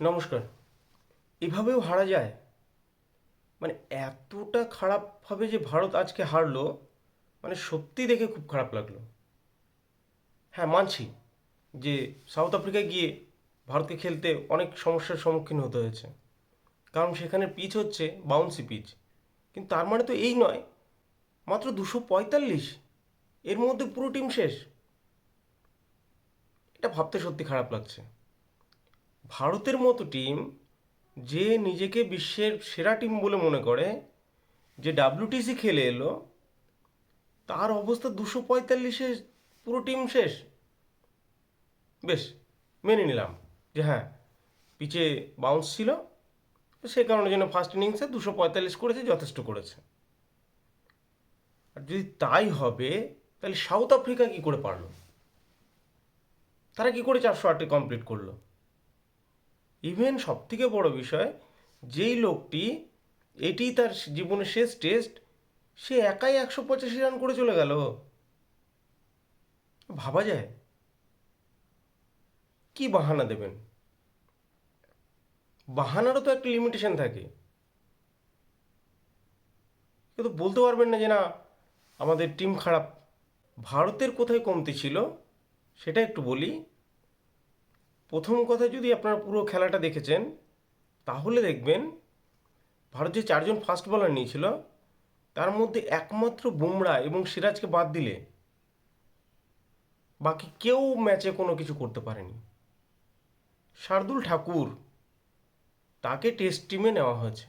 নমস্কার। এভাবেও হারা যায়? মানে এতটা খারাপভাবে যে ভারত আজকে হারলো মানে সত্যি দেখে খুব খারাপ লাগল। হ্যাঁ মানছি যে সাউথ আফ্রিকায় গিয়ে ভারতকে খেলতে অনেক সমস্যার সম্মুখীন হতে হয়েছে। কারণ সেখানে পিচ হচ্ছে বাউন্সি পিচ। কিন্তু তার মানে তো এই নয়, মাত্র দুশো পঁয়তাল্লিশ। এর মধ্যে পুরো টিম শেষ। এটা ভাবতে সত্যি খারাপ লাগছে। ভারতের মতো টিম যে নিজেকে বিশ্বের সেরা টিম বলে মনে করে, যে ডাব্লিউটিসি খেলে এলো, তার অবস্থা দুশো পঁয়তাল্লিশে পুরো টিম শেষ। বেশ, মেনে নিলাম যে হ্যাঁ পিচে বাউন্স ছিল, সে কারণে জন্য ফার্স্ট ইনিংসে দুশো পঁয়তাল্লিশ করেছে, যথেষ্ট করেছে। আর যদি তাই হবে, তাহলে সাউথ আফ্রিকা কি করে পারল? তারা কি করে চারশো আটটি কমপ্লিট করল? ইভেন সব থেকে বড় বিষয়, যেই লোকটি, এটি তার জীবনের শেষ টেস্ট সে একাই একশো পঁচাশি রান করে চলে গেল। ভাবা যায়? কি বাহানা দেবেন? বাহানারও তো একটা লিমিটেশন থাকে। কিন্তু বলতে পারবেন না যে না, আমাদের টিম খারাপ। ভারতের কোথায় কমতি ছিল, সেটা একটু বলি। প্রথম কথা যদি আপনারা পুরো খেলাটা দেখেছেন, তাহলে দেখবেন ভারত যে চারজন ফাস্ট বলার নিয়েছিল, তার মধ্যে একমাত্র বুমরা এবং সিরাজকে বাদ দিলে বাকি কেউ ম্যাচে কোনো কিছু করতে পারেনি। শার্দুল ঠাকুর তাকে টেস্ট টিমে নেওয়া হয়েছে।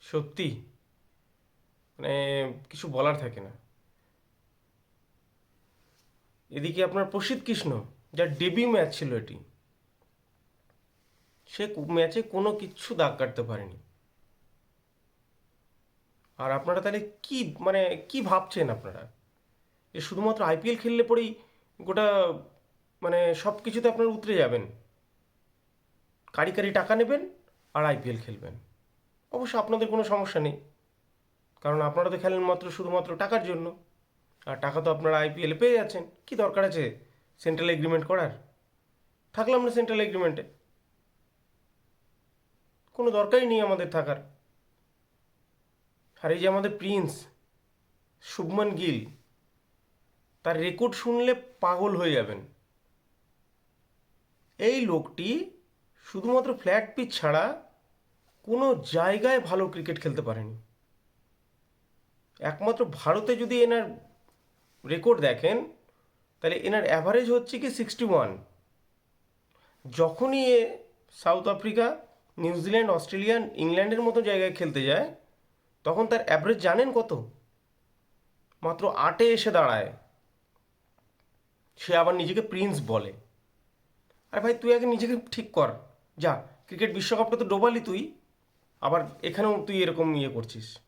সত্যি মানে কিছু বলার থাকে না। এদিকে আপনার প্রসিদ্ধ কৃষ্ণ যার ডেবি ম্যাচ ছিল এটি। সে ম্যাচে কোনো কিচ্ছু দাগ কাটতে পারেনি। আর আপনারা তাহলে কি মানে কি ভাবছেন আপনারা? যে শুধুমাত্র আইপিএল খেললে পরেই গোটা মানে সব কিছুতে আপনারা উতরে যাবেন? কারি কারি টাকা নেবেন আর আইপিএল খেলবেন। অবশ্য আপনাদের কোনো সমস্যা নেই। কারণ আপনারা তো খেলেন মাত্র শুধুমাত্র টাকার জন্য। আর টাকা তো আপনারা আইপিএলে পেয়ে যাচ্ছেন। কি দরকার আছে? সেন্ট্রাল এগ্রিমেন্ট করার? থাকলাম না সেন্ট্রাল এগ্রিমেন্টে কোনো দরকারই নেই আমাদের থাকার। আর এই যে আমাদের প্রিন্স শুভমন গিল, তার রেকর্ড শুনলে পাগল হয়ে যাবেন। এই লোকটি শুধুমাত্র ফ্ল্যাট পিচ ছাড়া কোনো জায়গায় ভালো ক্রিকেট খেলতে পারেনি। একমাত্র ভারতে যদি এনার রেকর্ড দেখেন তাহলে এনার অ্যাভারেজ হচ্ছে কি সিক্সটি ওয়ান যখনই এ South Africa New Zealand Australia ইংল্যান্ডের মতো জায়গায় খেলতে যায়, তখন তার অ্যাভারেজ জানেন কত? মাত্র আটে এসে দাঁড়ায়। সে আবার নিজেকে প্রিন্স বলে। আর ভাই, তুই আগে নিজেকে ঠিক কর। যা, ক্রিকেট বিশ্বকাপটা তো ডোবালি তুই। আবার এখানেও তুই এরকম ইয়ে করছিস।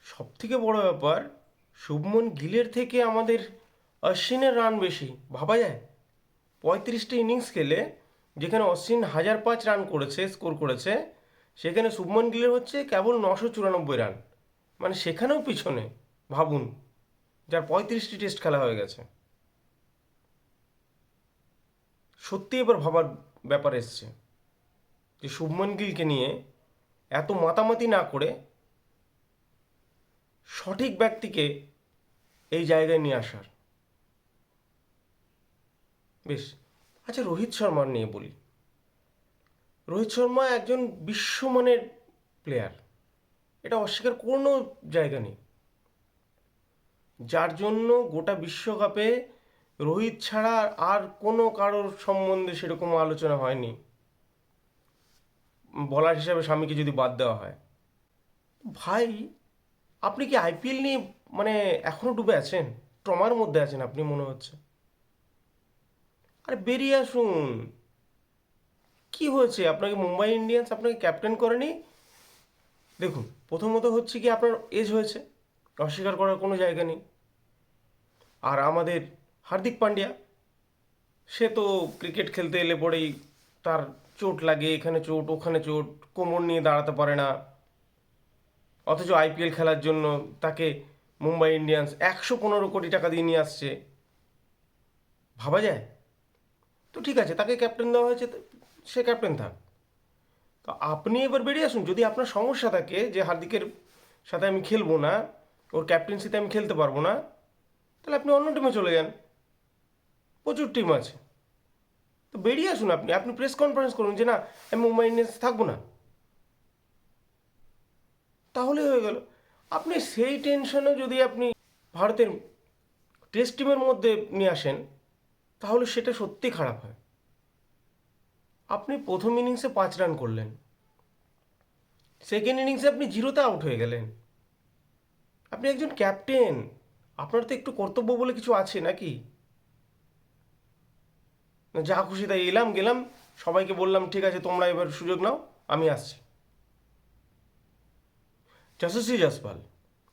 সব থেকে বড় ব্যাপার, শুভমন গিলের থেকে আমাদের অশ্বিনের রান বেশি, ভাবা যায়? পঁয়ত্রিশটি ইনিংস খেলে, যেখানে অশ্বিন হাজার পাঁচ রান করেছে স্কোর করেছে, সেখানে শুভমন গিলের হচ্ছে কেবল নশো চুরানব্বই রান। মানে সেখানেও পিছনে, ভাবুন, যার পঁয়ত্রিশটি টেস্ট খেলা হয়ে গেছে। সত্যি এবার ভাবার ব্যাপার এসছে, যে শুভমন গিলকে নিয়ে এত মাতামাতি না করে সঠিক ব্যক্তিকে এই জায়গায় নিয়ে আসার। বেশ। আচ্ছা রোহিত শর্মার নিয়ে বলি। রোহিত শর্মা একজন বিশ্বমানের প্লেয়ার এটা অস্বীকার কোনো জায়গা নেই। যার জন্য গোটা বিশ্বকাপে রোহিত ছাড়া আর কোনো কারোর সম্বন্ধে সেরকম আলোচনা হয়নি। বলার হিসাবে স্বামীকে যদি বাদ দেওয়া হয়। ভাই, আপনি কি আইপিএল নিয়ে মানে এখনও ডুবে আছেন? ট্রমার মধ্যে আছেন, আপনি মনে হচ্ছে। আরে বেরিয়ে আসুন। কি হয়েছে? আপনাকে মুম্বাই ইন্ডিয়ান্স আপনাকে ক্যাপ্টেন করেনি? দেখুন, প্রথমত হচ্ছে কি আপনার এজ হয়েছে। অস্বীকার করার কোনো জায়গা নেই। আর আমাদের হার্দিক পান্ডিয়া, সে তো ক্রিকেট খেলতে এলে পরেই তার চোট লাগে, এখানে চোট, ওখানে চোট, কোমর নিয়ে দাঁড়াতে পারে না। অথচ আইপিএল খেলার জন্য তাকে মুম্বাই ইন্ডিয়ান্স একশো পনেরো কোটি টাকা দিয়ে নিয়ে আসছে। ভাবা যায়? তো ঠিক আছে, তাকে ক্যাপ্টেন দেওয়া হয়েছে সে ক্যাপ্টেন থাক। তো আপনি এবার বেরিয়ে আসুন, যদি আপনার সমস্যা থাকে যে হার্দিকের সাথে আমি খেলব না, ওর ক্যাপ্টেন্সিতে আমি খেলতে পারব না, তাহলে আপনি অন্য টিমে চলে যান। প্রচুর টিম আছে। তো বেরিয়ে আসুন আপনি আপনি প্রেস কনফারেন্স করুন যে না, আমি মুম্বাই ইন্ডিয়ান্স থাকব না। তাহলে হয়ে গেল। আপনি সেই টেনশনে যদি আপনি ভারতের টেস্ট টিমের মধ্যে নিয়ে আসেন তাহলে সেটা সত্যি খারাপ হয়। আপনি প্রথম ইনিংসে পাঁচ রান করলেন। সেকেন্ড ইনিংসে আপনি জিরোতে আউট হয়ে গেলেন। আপনি একজন ক্যাপ্টেন। আপনার তো একটু কর্তব্য বলে কিছু আছে নাকি? যা খুশি তাই এলাম, গেলাম। সবাইকে বললাম, ঠিক আছে, তোমরা এবার সুযোগ নাও, আমি আসছি। যশস্বী জসপাল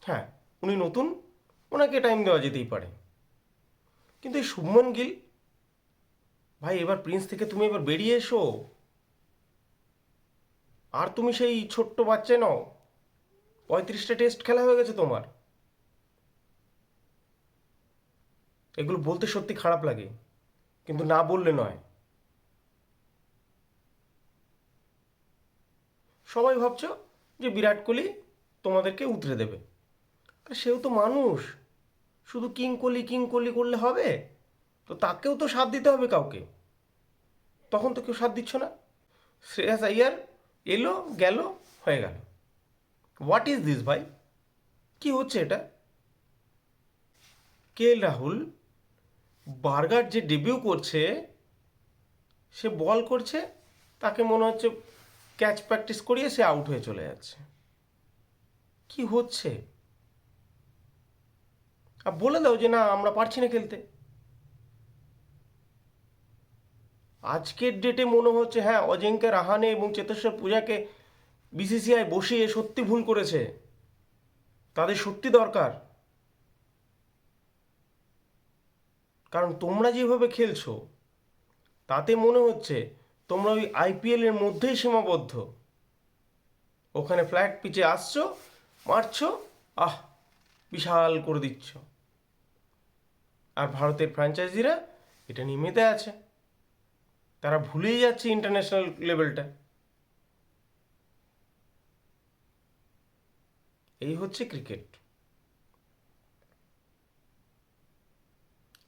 হ্যাঁ উনি নতুন, ওনাকে টাইম দেওয়া যেতেই পারে। কিন্তু এই শুভমন গিল ভাই, এবার প্রিন্স থেকে তুমি এবার বেরিয়ে এসো। আর তুমি সেই ছোট্ট বাচ্চা নও। পঁয়ত্রিশটা টেস্ট খেলা হয়ে গেছে তোমার। এগুলো বলতে সত্যি খারাপ লাগে, কিন্তু না বললে নয়। সবাই ভাবছ যে বিরাট কোহলি তোমাদেরকে উতরে দেবে। আর সেও তো মানুষ। শুধু কিং কোহলি কিং কোহলি করলে হবে? তো তাকেও তো সাথ দিতে হবে কাউকে। তখন তো কেউ সাথ দিচ্ছ না। শ্রেয়াস আইয়ার এলো, গেল, হয়ে গেল। হোয়াট ইজ দিস ভাই? কি হচ্ছে এটা? কে রাহুল? বার্গার যে ডেবিউ করছে, সে বল করছে, তাকে মনে হচ্ছে ক্যাচ প্র্যাকটিস করিয়ে সে আউট হয়ে চলে যাচ্ছে। কি হচ্ছে? আর বলে দাও যে না, আমরা পারছি না খেলতে। আজকের ডেটে মনে হচ্ছে হ্যাঁ অজিঙ্ক্য রাহানে এবং চেতেশ্বর পূজাকে বিসিসিআই বসিয়ে সত্যি ভুল করেছে। তাদের সত্যি দরকার। কারণ তোমরা যেভাবে খেলছো, তাতে মনে হচ্ছে তোমরা ওই আইপিএল এর মধ্যেই সীমাবদ্ধ। ওখানে ফ্ল্যাট পিচে আসছো, মারছো, আহ, বিশাল করে দিচ্ছ। আর ভারতের ফ্র্যাঞ্চাইজিরা এটা নিয়ে মেতে আছে। তারা ভুলেই যাচ্ছে ইন্টারন্যাশনাল লেভেলটা এই হচ্ছে ক্রিকেট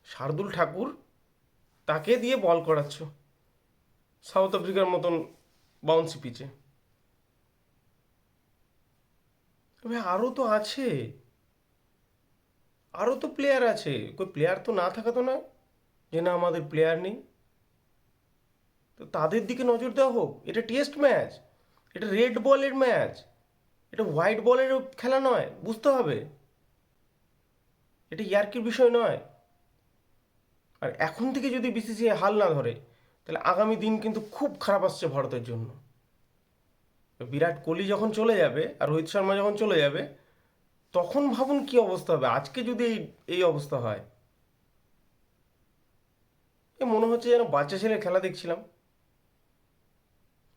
শার্দুল ঠাকুর তাকে দিয়ে বল করাচ্ছ সাউথ আফ্রিকার মতন বাউন্সি পিচে তবে আরও তো আছে। আরও তো প্লেয়ার আছে। কই প্লেয়ার তো না থাকা তো না যে না আমাদের প্লেয়ার নেই। তো তাদের দিকে নজর দেওয়া হোক, এটা টেস্ট ম্যাচ, এটা রেড বলের ম্যাচ, এটা হোয়াইট বলের খেলা নয়, বুঝতে হবে। এটা ইয়ার্কির বিষয় নয়। আর এখন থেকে যদি বিসিসিআই হাল না ধরে, তাহলে আগামী দিন কিন্তু খুব খারাপ আসছে ভারতের জন্য। বিরাট কোহলি যখন চলে যাবে আর রোহিত শর্মা যখন চলে যাবে, তখন ভাবুন কি অবস্থা হবে? আজকে যদি এই এই অবস্থা হয়, এ মনে হচ্ছে যেন বাচ্চা ছেলে খেলা দেখছিলাম।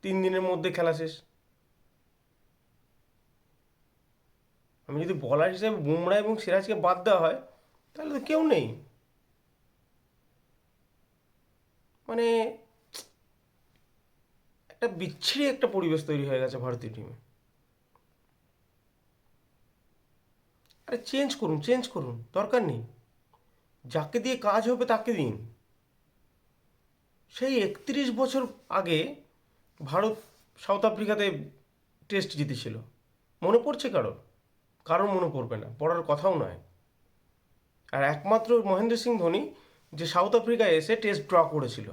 তিন দিনের মধ্যে খেলা শেষ। আমি যদি বলার হিসেবে বুমরা এবং সিরাজকে বাদ দেওয়া হয়, তাহলে তো কেউ নেই। মানে একটা বিচ্ছিরি একটা পরিবেশ তৈরি হয়ে গেছে ভারতীয় টিমে আরে চেঞ্জ করুন চেঞ্জ করুন, দরকার নেই। যাকে দিয়ে কাজ হবে তাকে দিন। সেই একত্রিশ বছর আগে ভারত সাউথ আফ্রিকাতে টেস্ট জিতেছিল। মনে পড়ছে কারও? কারোর মনে পড়বে না, পড়ার কথাও নয়। আর একমাত্র মহেন্দ্র সিং ধোনি যে সাউথ আফ্রিকায় এসে টেস্ট ড্র করেছিল।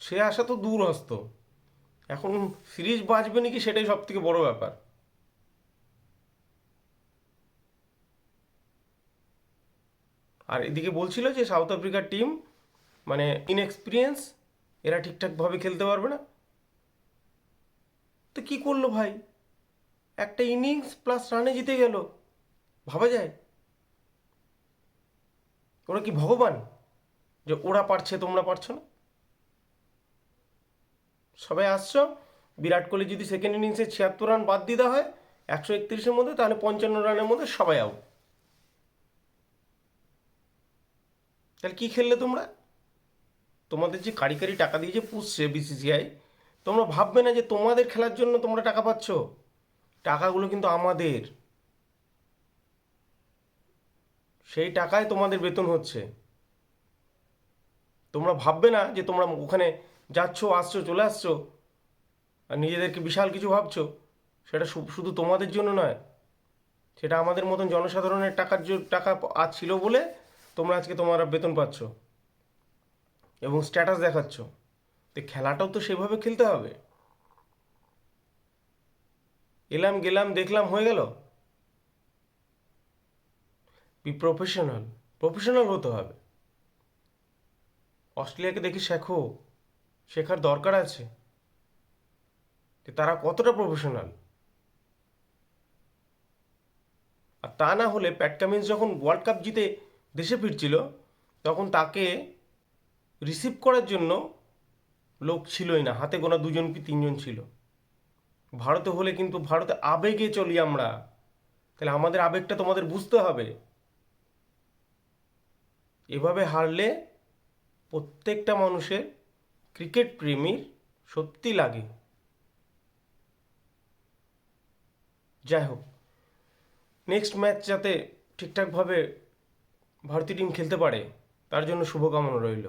সে আসা তো দূরস্ত। এখন সিরিজ বাঁচবে নাকি সেটাই সব থেকে বড় ব্যাপার। আর এদিকে বলছিল যে সাউথ আফ্রিকার টিম মানে ইনএক্সপিরিয়েন্স এরা ঠিকঠাকভাবে খেলতে পারবে না? তো কি করল ভাই? একটা ইনিংস প্লাস রানে জিতে গেল। ভাবা যায়? ওরা কি ভগবান? যে ওরা পারছে, তোমরা পারছ না? সবাই আসছো? বিরাট কোহলি যদি সেকেন্ড ইনিংসে ছিয়াত্তর রান বাদ দিতে হয়, একশো একত্রিশের মধ্যে, তাহলে পঞ্চান্ন রানের মধ্যে সবাই আউট তাহলে কী খেললে তোমরা? তোমাদের যে কারি কারি টাকা দিয়ে যে পুষছে বিসিসিআই তোমরা ভাববে না যে তোমাদের খেলার জন্য তোমরা টাকা পাচ্ছ? টাকাগুলো কিন্তু আমাদের। সেই টাকায় তোমাদের বেতন হচ্ছে। তোমরা ভাববে না যে তোমরা ওখানে যাচ্ছ, আসছো, চলে আসছো, আর নিজেদেরকে বিশাল কিছু ভাবছ? সেটা শুধু তোমাদের জন্য নয়। সেটা আমাদের মতন জনসাধারণের টাকার টাকা ছিল বলে তোমরা আজকে তোমরা বেতন পাচ্ছ। এবং স্ট্যাটাস দেখাচ্ছ, তো খেলাটাও তো সেভাবে খেলতে হবে। এলাম, গেলাম, দেখলাম, হয়ে গেল। বি প্রফেশনাল প্রফেশনাল হতে হবে। অস্ট্রেলিয়াকে দেখে শেখো, শেখার দরকার আছে। যে তারা কতটা প্রফেশনাল আর তা না হলে প্যাট কামিন্স যখন ওয়ার্ল্ড কাপ জিতে দেশে ফিরছিল, তখন তাকে রিসিভ করার জন্য লোক ছিলই না, হাতে গোনা দুজন কি তিনজন ছিল? ভারতে হলে কিন্তু ভারতে আবেগে চলি আমরা। তাহলে আমাদের আবেগটা তোমাদের বুঝতে হবে। এভাবে হারলে প্রত্যেকটা মানুষের ক্রিকেট প্রেমীর সত্যি লাগে। যাই হোক নেক্সট ম্যাচ যাতে ঠিকঠাকভাবে ভারতীয় টিম খেলতে পারে, তার জন্য শুভকামনা রইল।